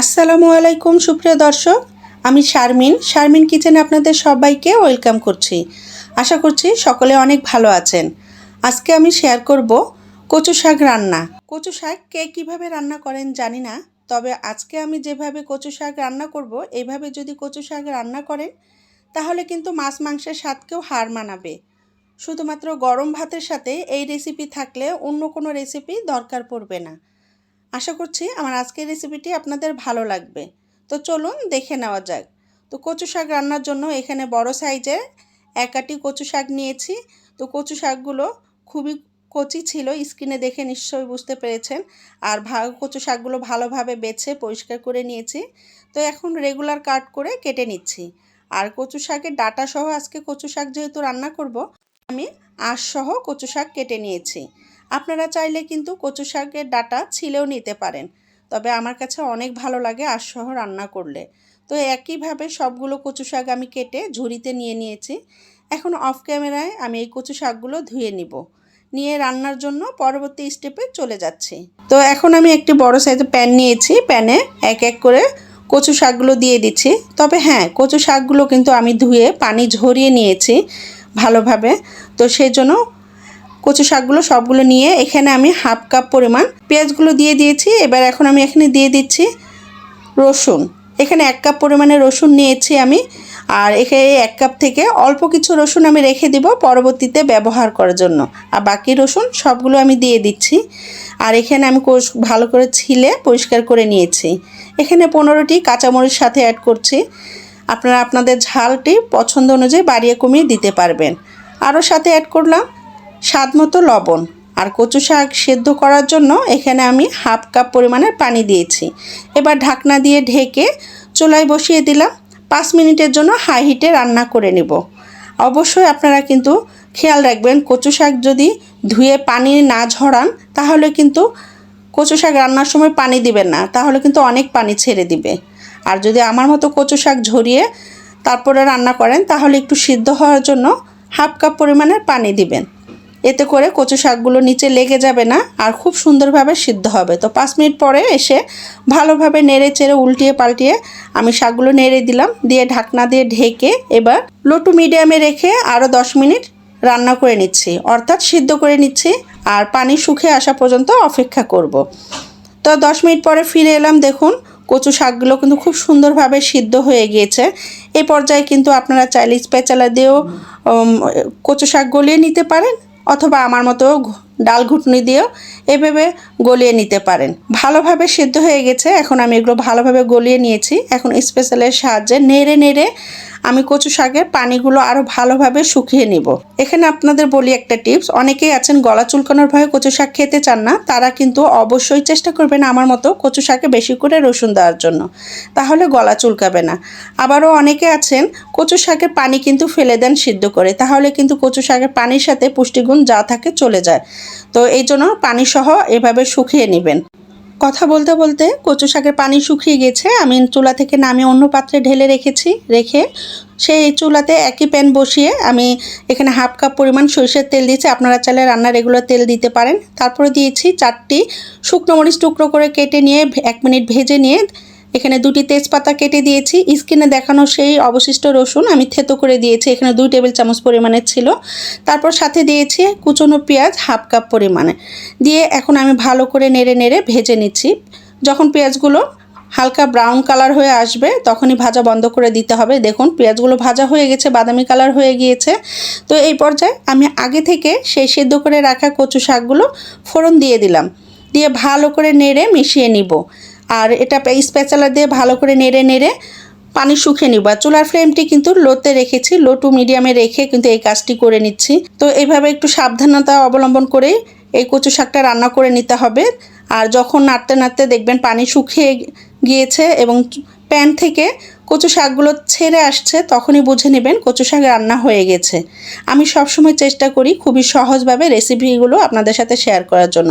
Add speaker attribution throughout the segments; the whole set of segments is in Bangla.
Speaker 1: আসসালামু আলাইকুম, সুপ্রিয় দর্শক। আমি শারমিন। শারমিন কিচেনে আপনাদের সবাইকে ওয়েলকাম করছি। আশা করছি সকলে অনেক ভালো আছেন। আজকে আমি শেয়ার করব কচু শাক রান্না। কচু শাক কে কীভাবে রান্না করেন জানি না, তবে আজকে আমি যেভাবে কচু শাক রান্না করব এইভাবে যদি কচু শাক রান্না করেন, তাহলে কিন্তু মাছ মাংসের স্বাদকেও হার মানাবে। শুধুমাত্র গরম ভাতের সাথে এই রেসিপি থাকলে অন্য কোনো রেসিপি দরকার পড়বে না। আশা করছি আমার আজকের রেসিপিটি আপনাদের ভালো লাগবে। তো চলুন দেখে নেওয়া যাক। তো কচু শাক রান্নার জন্য এখানে বড় সাইজের একাটি কচু শাক নিয়েছি। তো কচু শাকগুলো খুবই কচি ছিল, স্কিনে দেখে নিশ্চয়ই বুঝতে পেরেছেন। আর ভাগ কচু শাকগুলো ভালোভাবে বেছে পরিষ্কার করে নিয়েছি। তো এখন রেগুলার কাট করে কেটে নিচ্ছি। আর কচু শাকের ডাটা সহ আজকে কচু শাক যেহেতু রান্না করব, আমি আঁশ সহ কচু শাক কেটে নিয়েছি। আপনারা চাইলে কিন্তু কচু শাকের ডাটা ছিলেও নিতে পারেন। তবে আমার কাছে অনেক ভালো লাগে আঁশ সহ রান্না করলে। তো একইভাবে সবগুলো কচু শাক আমি কেটে ঝুড়িতে নিয়ে নিয়েছি। এখন অফ ক্যামেরায় আমি এই কচু শাকগুলো ধুয়ে নিব। নিয়ে রান্নার জন্য পরবর্তী স্টেপে চলে যাচ্ছি। তো এখন আমি একটি বড় সাইজের প্যান নিয়েছি। প্যানে এক এক করে কচু শাকগুলো দিয়ে দিচ্ছি। তবে হ্যাঁ কচু শাকগুলো কিন্তু আমি ধুয়ে পানি ঝরিয়ে নিয়েছি ভালোভাবে। তো সেই জন্য কচু শাকগুলো সবগুলো নিয়ে এখানে আমি হাফ কাপ পরিমাণ পেঁয়াজগুলো দিয়ে দিয়েছি। এবার এখন আমি এখানে দিয়ে দিচ্ছি রসুন। এখানে এক কাপ পরিমাণে রসুন নিয়েছি আমি। আর এখানে এক কাপ থেকে অল্প কিছু রসুন আমি রেখে দিব পরবর্তীতে ব্যবহার করার জন্য। আর বাকি রসুন সবগুলো আমি দিয়ে দিচ্ছি। আর এখানে আমি ভালো করে ছিলে পরিষ্কার করে নিয়েছি। এখানে পনেরোটি কাঁচামরিচ সাথে অ্যাড করছি। আপনারা আপনাদের ঝালটি পছন্দ অনুযায়ী বাড়িয়ে কমিয়ে দিতে পারবেন। আরও সাথে অ্যাড করলাম স্বাদ মতো লবণ আর কচু শাক সেদ্ধ করার জন্য এখানে আমি হাফ কাপ পরিমাণের পানি দিয়েছি। এবার ঢাকনা দিয়ে ঢেকে চুলায় বসিয়ে দিলাম। পাঁচ মিনিটের জন্য হাই হিটে রান্না করে নেব। অবশ্যই আপনারা কিন্তু খেয়াল রাখবেন, কচু শাক যদি ধুয়ে পানি না ঝরান, তাহলে কিন্তু কচু শাক রান্নার সময় পানি দিবেন না, তাহলে কিন্তু অনেক পানি ছেড়ে দিবে। আর যদি আমার মতো কচু শাক ঝরিয়ে তারপরে রান্না করেন, তাহলে একটু সিদ্ধ হওয়ার জন্য হাফ কাপ পরিমাণের পানি দিবেন। এতে করে কচু শাকগুলো নিচে লেগে যাবে না আর খুব সুন্দরভাবে সিদ্ধ হবে। তো পাঁচ মিনিট পরে এসে ভালোভাবে নেড়ে চেড়ে উল্টিয়ে পাল্টিয়ে আমি শাকগুলো নেড়ে দিলাম, দিয়ে ঢাকনা দিয়ে ঢেকে এবার লো টু মিডিয়ামে রেখে আরও দশ মিনিট রান্না করে নিচ্ছি। অর্থাৎ সিদ্ধ করে নিচ্ছি আর পানি শুকিয়ে আসা পর্যন্ত অপেক্ষা করব। তো দশ মিনিট পরে ফিরে এলাম, দেখুন কচু শাকগুলো কিন্তু খুব সুন্দরভাবে সিদ্ধ হয়ে গিয়েছে। এই পর্যায়ে কিন্তু আপনারা চাইলে স্পেচালা দিয়েও কচু শাক গলিয়ে নিতে পারেন। অথবা আমার মতো ডাল ঘুটনি দিয়েও এভাবে গলিয়ে নিতে পারেন। ভালোভাবে সিদ্ধ হয়ে গেছে। এখন আমি এগুলো ভালোভাবে গলিয়ে নিয়েছি। এখন স্পেশালের সাহায্যে নেড়ে নেড়ে আমি কচু শাকের পানিগুলো আরও ভালোভাবে শুকিয়ে নিব। এখানে আপনাদের বলি একটা টিপস। অনেকেই আছেন গলা চুলকানোর ভয়ে কচু শাক খেতে চান না। তারা কিন্তু অবশ্যই চেষ্টা করবেন আমার মতো কচু শাকে বেশি করে রসুন দেওয়ার জন্য। তাহলে গলা চুলকাবে না। আবারও অনেকে আছেন কচু শাকের পানি কিন্তু ফেলে দেন সিদ্ধ করে। তাহলে কিন্তু কচু শাকের পানির সাথে পুষ্টিগুণ যা থাকে চলে যায়। তো এই জন্য পানিসহ এভাবে শুকিয়ে নেবেন। কথা বলতে বলতে কচু শাকের পানি শুকিয়ে গেছে। আমি চুলা থেকে নামিয়ে অন্য পাত্রে ঢেলে রেখেছি, রেখে সেই চুলাতে একই প্যান বসিয়ে আমি এখানে হাফ কাপ পরিমাণ সরিষার তেল দিয়েছি। আপনারা চাইলে রান্নার রেগুলার তেল দিতে পারেন। তারপরে দিয়েছি চারটি শুকনো মরিচ টুকরো করে কেটে নিয়ে এক মিনিট ভেজে নিয়ে এখানে দুটি তেজপাতা কেটে দিয়েছি। স্কিনে দেখানো সেই অবশিষ্ট রসুন আমি থেতো করে দিয়েছি। এখানে দুই টেবিল চামচ পরিমাণের ছিল। তারপর সাথে দিয়েছি কুচনো পেঁয়াজ হাফ কাপ পরিমাণে। দিয়ে এখন আমি ভালো করে নেড়ে নেড়ে ভেজে নিচ্ছি। যখন পেঁয়াজগুলো হালকা ব্রাউন কালার হয়ে আসবে, তখনই ভাজা বন্ধ করে দিতে হবে। দেখুন, পেঁয়াজগুলো ভাজা হয়ে গেছে, বাদামি কালার হয়ে গিয়েছে। তো এই পর্যায়ে আমি আগে থেকে সেই সেদ্ধ করে রাখা কচু শাকগুলো ফোড়ন দিয়ে দিলাম। দিয়ে ভালো করে নেড়ে মিশিয়ে নিব। আর এটা স্প্যাচালা দিয়ে ভালো করে নেড়ে নেড়ে পানি শুকিয়ে নিব। আর চুলার ফ্লেমটি কিন্তু লোতে রেখেছি, লো টু মিডিয়ামে রেখে কিন্তু এই কাজটি করে নিচ্ছি। তো এইভাবে একটু সাবধানতা অবলম্বন করে এই কচু শাকটা রান্না করে নিতে হবে। আর যখন নাড়তে নাড়তে দেখবেন পানি শুকিয়ে গিয়েছে এবং প্যান থেকে কচু শাকগুলো ছেড়ে আসছে, তখনই বুঝে নেবেন কচু শাক রান্না হয়ে গেছে। আমি সবসময় চেষ্টা করি খুবই সহজভাবে রেসিপিগুলো আপনাদের সাথে শেয়ার করার জন্য।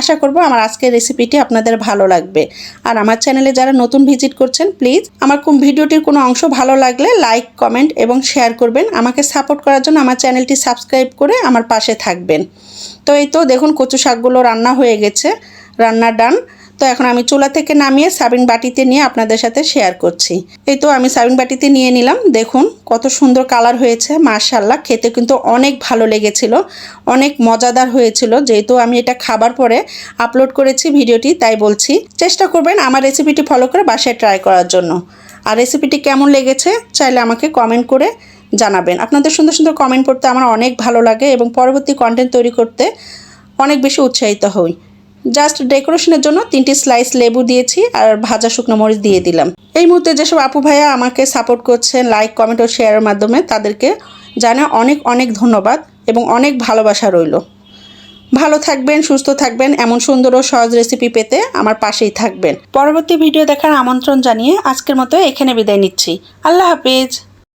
Speaker 1: আশা করব আমার আজকের রেসিপিটি আপনাদের ভালো লাগবে। আর আমার চ্যানেলে যারা নতুন ভিজিট করছেন, প্লিজ আমার কোন ভিডিওটির কোনো অংশ ভালো লাগলে লাইক, কমেন্ট এবং শেয়ার করবেন। আমাকে সাপোর্ট করার জন্য আমার চ্যানেলটি সাবস্ক্রাইব করে আমার পাশে থাকবেন। তো এই তো দেখুন কচু শাকগুলো রান্না হয়ে গেছে, রান্না ডান। তো এখন আমি চুলা থেকে নামিয়ে সাবিন বাটিতে নিয়ে আপনাদের সাথে শেয়ার করছি। এই তো আমি সাবিন বাটিতে নিয়ে নিলাম। দেখুন কত সুন্দর কালার হয়েছে মাশাল্লাহ খেতে কিন্তু অনেক ভালো লেগেছিল, অনেক মজাদার হয়েছিল। যেহেতু আমি এটা খাবার পরে আপলোড করেছি ভিডিওটি, তাই বলছি, চেষ্টা করবেন আমার রেসিপিটি ফলো করে বাসায় ট্রাই করার জন্য। আর রেসিপিটি কেমন লেগেছে চাইলে আমাকে কমেন্ট করে জানাবেন। আপনাদের সুন্দর সুন্দর কমেন্ট পড়তে আমার অনেক ভালো লাগে এবং পরবর্তী কন্টেন্ট তৈরি করতে অনেক বেশি উৎসাহিত হই। জাস্ট ডেকোরেশনের জন্য তিনটি স্লাইস লেবু দিয়েছি আর ভাজা শুকনো মরিচ দিয়ে দিলাম। এই মুহূর্তে যেসব আপু ভাইয়া আমাকে সাপোর্ট করছেন লাইক কমেন্ট ও শেয়ারের মাধ্যমে, তাদেরকে জানে অনেক অনেক ধন্যবাদ এবং অনেক ভালোবাসা রইল। ভালো থাকবেন, সুস্থ থাকবেন, এমন সুন্দর ও সহজ রেসিপি পেতে আমার পাশেই থাকবেন। পরবর্তী ভিডিও দেখার আমন্ত্রণ জানিয়ে আজকের মতো এখানে বিদায় নিচ্ছি। আল্লাহ হাফিজ।